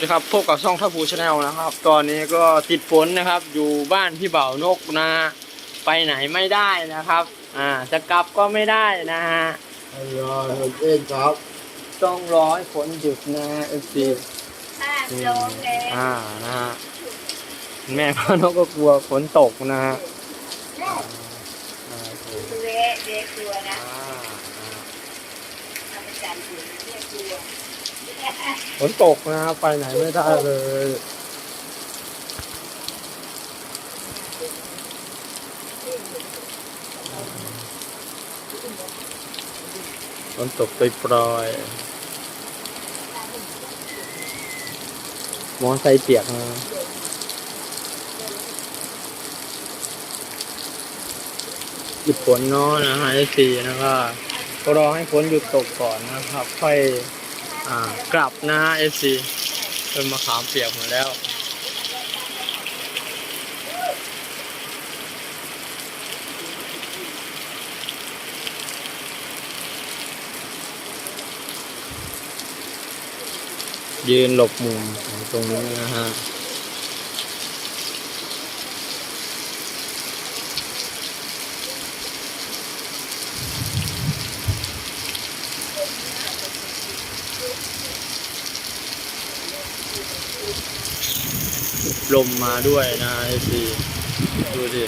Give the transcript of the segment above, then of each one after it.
ดีครับพบกับช่องท่าภูชาแนลนะครับ ตอนนี้ก็ติดฝนนะครับ อยู่บ้านพี่เบ่าวนกนะ ไปไหนไม่ได้นะครับ อ่า จะกลับก็ไม่ได้นะฮะรอเองครับ ต้องรอให้ฝนหยุดนะเอฟซีห้าโลเลยอ่านะฮะแม่พ่อนกก็กลัวฝนตกนะฮะอ่าอ่าโอเคเละเละกลัวนะอ่าอ่าทำประจำอยู่เละกลัว ฝนตกนะครับไปไหนไม่ได้เลยฝนตกไปปลอยมอไซค์เปียกนะหยุดฝนเนาะนะฮะไอซีนะก็รอให้ฝนหยุดตกก่อนนะครับ ค่อย อ่ากลับนะฮะเอฟซีเป็นมะขามเปียกหมดแล้วยืนหลบมุมตรงนี้นะฮะ ลมมาด้วยนะไอซีดูดิ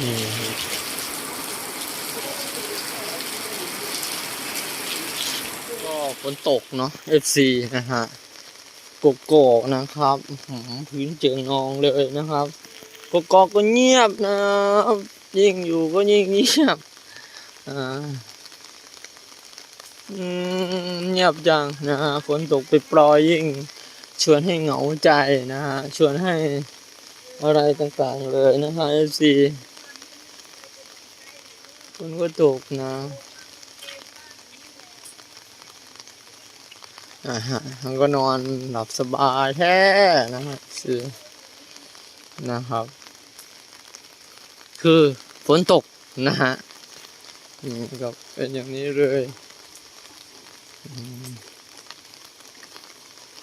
นี่ฮะ ก็ฝนตกเนาะ FC นะฮะกกอกนะครับหือพื้นเจิงนองเลยนะครับกกอกก็เงียบนะครับยิ่งอยู่ก็ยิ่งเงียบอ่าเงียบจังนะฮะฝนตกไปปลอยยิ่ง ชวนให้เหงาใจนะฮะชวนให้อะไรต่างๆเลยนะฮะ FC ฝนก็ตกนะ อ่าฮะมันก็นอนหลับสบายแท้นะฮะคือนะครับ คือฝนตกนะฮะนี่ก็เป็นอย่างนี้เลยอืม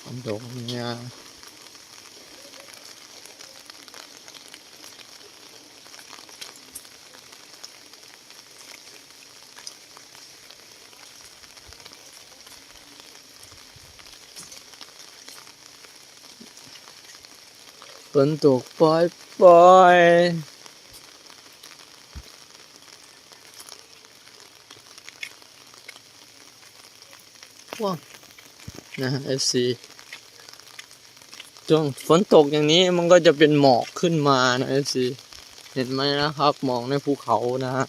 ฝนตกเนี่ย นตกปล่อยปล่อยว้าวนะฮะ FC ช่วงฝนตกอย่างนี้มันก็จะเป็นหมอกขึ้นมานะ FC เห็นไหมนะครับหมอกในภูเขานะฮะ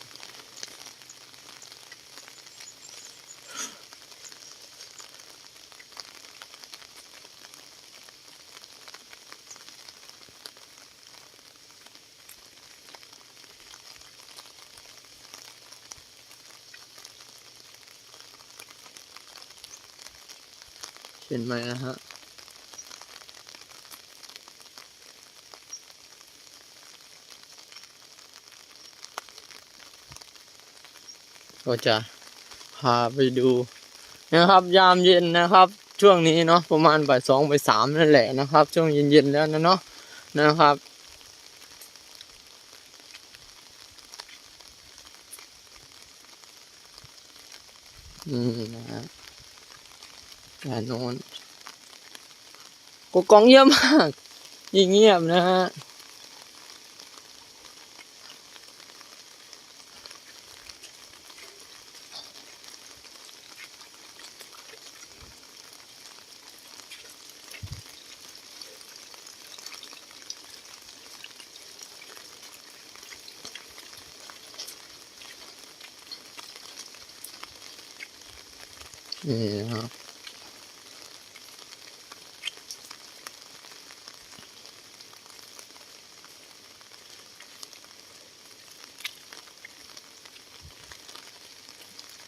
เห็นไหมนะฮะก็จะพาไปดูนะครับ ยามเย็นนะครับ ช่วงนี้เนาะประมาณบ่ายสองบ่ายสามนั่นแหละนะครับ ช่วงเย็นๆแล้วนะเนาะนะครับอืมนะ ฮะด้านโน้นกกองเยี่ยมากยิ่งเงียบนะฮะนี่ครับ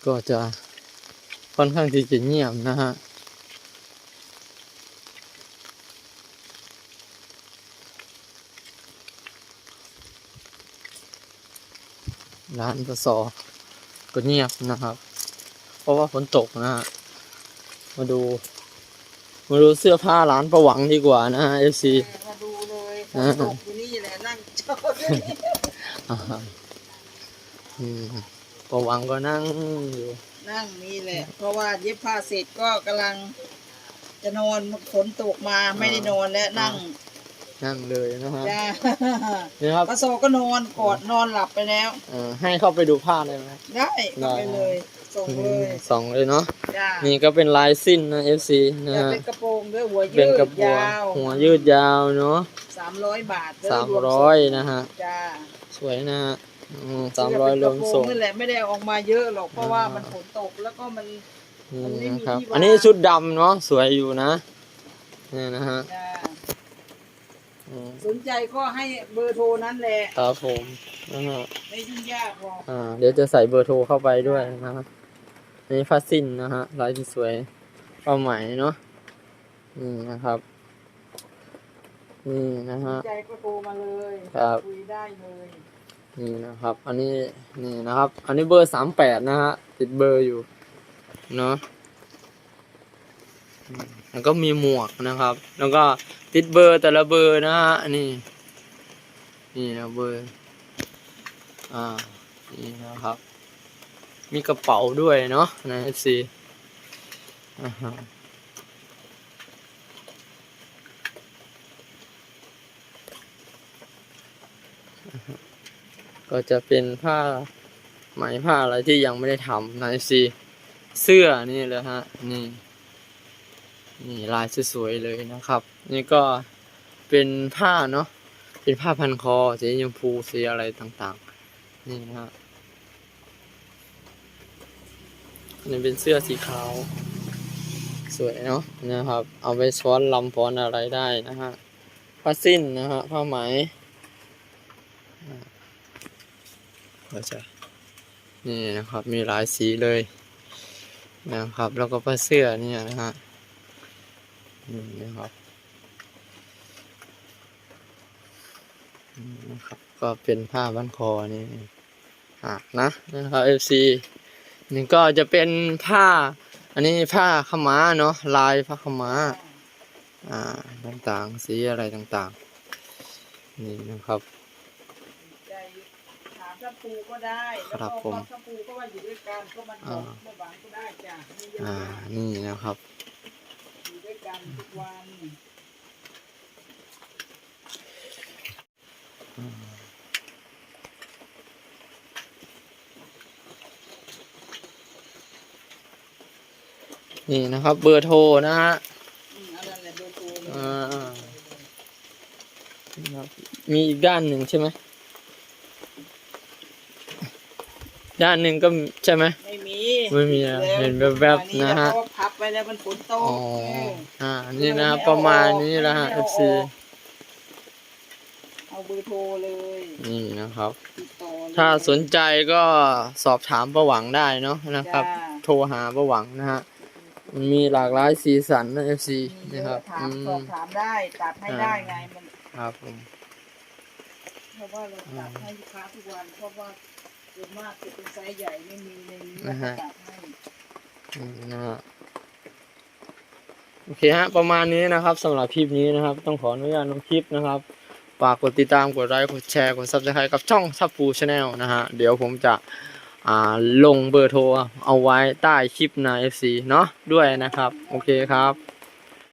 ก็จะค่อนข้างที่จะเงียบนะฮะร้านปสอก็เงียบนะครับ เพราะว่าฝนตกนะฮะ มาดู มาดูเสื้อผ้าร้านประหวังดีกว่านะฮะเอฟซีมาดูเลยอ่าตกอยู่นี่แหละนั่งชอบ อยู่นี่อ่าฮะอืมประหวังก็นั่งอยู่ นั่งนี่แหละ เพราะว่าเย็บผ้าเสร็จก็กำลัง จะนอนฝนตกมาไม่ได้นอนแล้วนั่งนั่งเลยนะฮะจ้านี่ครับปะโซก็นอนกอดนอนหลับไปแล้วเอ่อให้เข้าไปดูผ้าได้ไหมได้เข้าไปเลยส่งเลยสองเลยเนาะจ้านี่ก็เป็นลายสิ้นนะ FC นะจะฮะเป็นกระโปรงด้วยหัวเป็ยืนดกระบัวยาวหัวยืดยาวเนาะสามร้อยบาทเด้สามวร้อยนะฮะจ้าสวยนะฮะ สามร้อยรวมส่งนี่แหละไม่ได้เอาออกมาเยอะหรอกเพราะว่ามันฝนตกแล้วก็มันนี่นะครับมันไม่มีที่วางอันนี้ชุดดำเนาะสวยอยู่นะนี่นะฮะจ้าอืมสนใจก็ให้เบอร์โทรนั้นแหละครับผมนะฮะไม่ยุ่งยากหรอกอ่า เดี๋ยวจะใส่เบอร์โทรเข้าไปด้วยนะฮะอันนี้ผ้าสิ้นนะฮะลายที่สวยผ้าไหมเนาะนี่นะครับนี่นะสฮะ นใจก็โทรมาเลยครับ คุยได้เลย นี่นะครับ อันนี้นี่นะครับ อันนี้เบอร์สามแปดนะฮะติดเบอร์อยู่เนาะแล้วก็มีหมวกนะครับ แล้วก็ติดเบอร์แต่ละเบอร์นะฮะนี่ นี่นะเบอร์ อ่า นี่นะครับ มีกระเป๋าด้วยเนาะใน FC อ่าฮะ ก็จะเป็นผ้าไหมผ้าอะไรที่ยังไม่ได้ทำใน FC เสื้อนี่เลยฮะ นี่ นี่ลายสวยๆเลยนะครับ นี่ก็เป็นผ้าเนาะเป็นผ้าพันคอสีชมพูสีอะไรต่างๆ นี่นะฮะอันนี่เป็นเสื้อสีขาว สวยเนาะนะครับ เอาไปซ้อนลำฟ้อนอะไรได้นะฮะผ้าสิ้นนะฮะผ้าไหมอ่า ก็จะนี่นะครับมีหลายสีเลยนะครับ แล้วก็ผ้าเสื้อเนี่ยนะฮะนี่นะครับนะครับ ก็เป็นผ้าบ้านคอนี่อะนะนะครับ FC นี่ก็จะเป็นผ้า อันนี้ผ้าขม้าเนาะลายผ้าขม้าอ่าต่างๆสีอะไรต่างๆ นี่นะครับ ถามถ้าปูก็ได้แล้วครัก็บผมถ้าปูก็ว่าอยู่ด้วยกันก็มันอ่าไม่หวังก็ได้จ้ะไม่เยอะอ่า นี่นะครับ อยู่ด้วยกันทุกวันนี่นะครับ เบอร์โทรนะฮะอืมอันนั้นแหละเบอร์โทรเลยอ่าครับมีอีกด้านหนึ่งใช่ไหม ด้านหนึ่งก็ใช่ไหม ไม่มีไม่มีอะแล้วเห็นแวบๆนะฮะ เพราว่าพับไปแล้วมันฝนตกอ๋อเอออ่านี่นะครับประมาณนี้แหละฮะ FC เอาเบอร์โทรเลยนี่นะครับ ติดต่อเลยถ้าสนใจก็สอบถามประหวังได้เนาะนะครับ จ้าโทรหาประหวังนะฮะมันมีหลากหลายสีสันนะ FC มีนะเยครัอะบถาอืมสอม บถามได้ตัดให้ได้ไงมันครับผมเพราะว่าเราตัดให้ลูกค้าทุกวันเพราะว่า ส่วนมากจะเป็นไซส์ใหญ่ไม่มีในนี้เราก็ตัดให้อืมนะฮะโอเคฮะประมาณนี้นะครับสำหรับคลิปนี้นะครับ ต้องขออนุญาตลงคลิปนะครับฝากกดติดตามกดไลค์กดแชร์กดซับสไครต์กับช่องซับปูชาแนลนะฮะเดี๋ยวผมจะอ่าลงเบอร์โทรเอาไว้ใต้คลิปใน FC เนาะด้วยนะครับ โอเคครับ